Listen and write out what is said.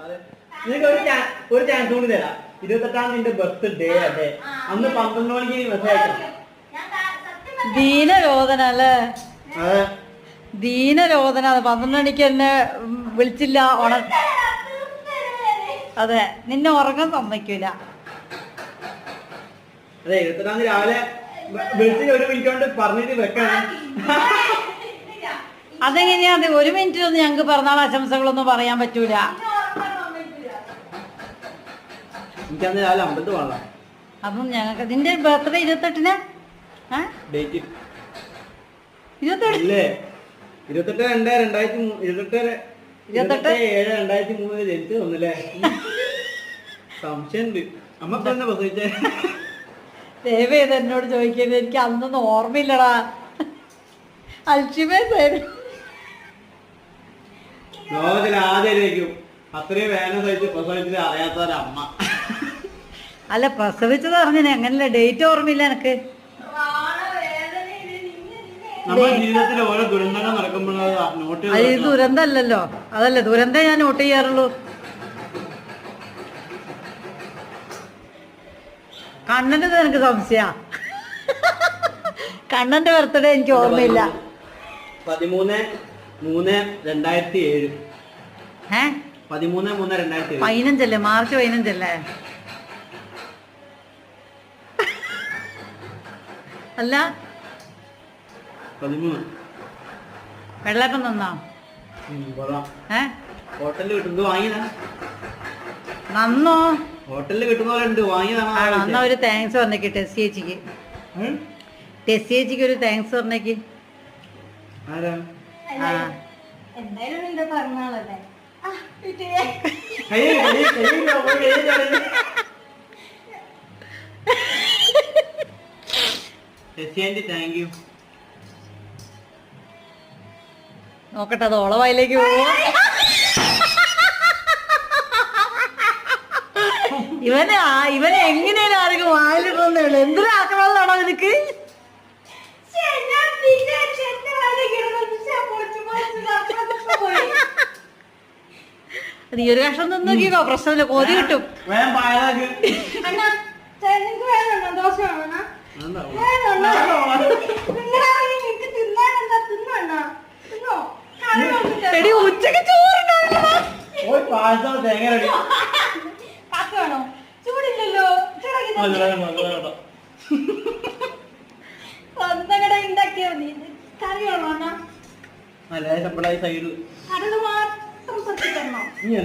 അതെ. നിനക്ക് ഒരു ചാ- ഒരു ചാൻസ് കൂടി തരാം. ഇരുപത്തെട്ടാം നിന്റെ ബർത്ത്ഡേ അല്ലേ? അന്ന് പന്ത്രണ്ട് മണിക്ക് നീ മെസ്സേജ് അയക്കണം ദീനരോധന അല്ലേ? അതെ. ദീനരോധന പന്ത്രണ്ട് മണിക്ക് എന്നെ വിളിച്ചില്ല ഉണ അതെ. നിന്നെ ഉറങ്ങാൻ സമ്മതിക്കൂല. അതെ ഇരുപത്തെട്ടാം തീയതി രാവിലെ വി- ഒരു മിനിറ്റ് കൊണ്ട് പറഞ്ഞിട്ട് വെക്കണം. അതെങ്ങനെയാ? അതെ ഒരു മിനിറ്റിലൊന്നും ഞങ്ങൾക്ക് പിറന്നാൾ ആശംസകളൊന്നും പറയാൻ പറ്റൂല. എനിക്കന്ന് രാവിലെ അമ്പലത്തിൽ പോകണം അതും ഞങ്ങൾക്ക് നിന്റെ ബർത്ത്ഡേ ഇരുപത്തെട്ടിന്? ഡേറ്റ് ഇരുപത്തെട്ട്? രണ്ട് രണ്ടായിരത്തി ഇരുപത്തെട്ട് ഇരുപത്തെട്ട്? ഏഴ് രണ്ടായിരത്തി മൂന്നിൽ ജനിച്ചു തോന്നില്ലേ സംശയമുണ്ട്. അമ്മ തന്നെ പ്രസവിച്ചേ? ദയവ് ചെയ്ത് എന്നോട് ചോദിക്കുന്നത് എനിക്ക് അന്നൊന്നും ഓർമ്മയില്ലടാ. അൽഷിമേഴ്സ് ആയിരുന്നു ലോകത്തിൽ ആദ്യം അത്രയും വേദന സഹിച്ച് പ്രസവിച്ചിട്ട് അറിയാത്തവരമ്മ. അല്ല പ്രസവിച്ചത് അറിഞ്ഞു അങ്ങനല്ല ഡേറ്റ് ഓർമ്മയില്ല എനിക്ക്. അത് ഈ ദുരന്തമല്ലല്ലോ അതല്ല ദുരന്തേ ഞാൻ നോട്ട് ചെയ്യാറുള്ളൂ. കണ്ണന്റെ നിനക്ക് സംശയ. കണ്ണന്റെ ബർത്ത്ഡേ എനിക്ക് ഓർമ്മയില്ല. പതിമൂന്ന്? മൂന്ന് രണ്ടായിരത്തി ഏഴ്. ഏ? പതിമൂന്ന് മൂന്ന് രണ്ടായിരത്തി പതിനഞ്ചല്ലേ? മാർച്ച് പതിനഞ്ചല്ലേ? അല്ല? വെള്ളപ്പം തന്നോ? ഏ? ഹോട്ടലിൽ കിട്ടുന്നത് വാങ്ങിയതാ. നന്നോ? ഹോട്ടലിൽ കിട്ടുന്ന പോലെ ഉണ്ട് വാങ്ങിയതാണോ ഒരു താങ്ക്സ് പറഞ്ഞേക്ക് ടെസ്സി ചേച്ചിക്ക്. ടെസ്സി ടെസ്റ്റ് ചേച്ചിക്ക് ഒരു താങ്ക്സ് പറഞ്ഞേക്ക്. ആരാ? ആ. എന്തായാലും ആന്റി താങ്ക് യു നോക്കട്ടെ അത് ഓളവായിലേക്ക് പോവോ? ഇവന് ആ ഇവന് എങ്ങനെയാണ് ആരെങ്കിലും വായിലിടുന്നേ ഉള്ളു എന്തൊരു ആക്രമണമാണോ ഞാൻ അത് ഈ. നീ ഒരു കഷ്ണം നിന്ന് നോക്കിക്കോ പ്രശ്നമില്ല കോതി കിട്ടും. എടി ഉച്ചയ്ക്ക് ചോറുണ്ടാവില്ല തേങ്ങ വേണോ? ചൂടില്ലല്ലോ. സ്വന്തം കട ഉണ്ടാക്കിയാ മതി കറി വേണോ അണ്ണാ? സൈഡ് കടൽ മാത്രം സത്യം തരണോ ഇനി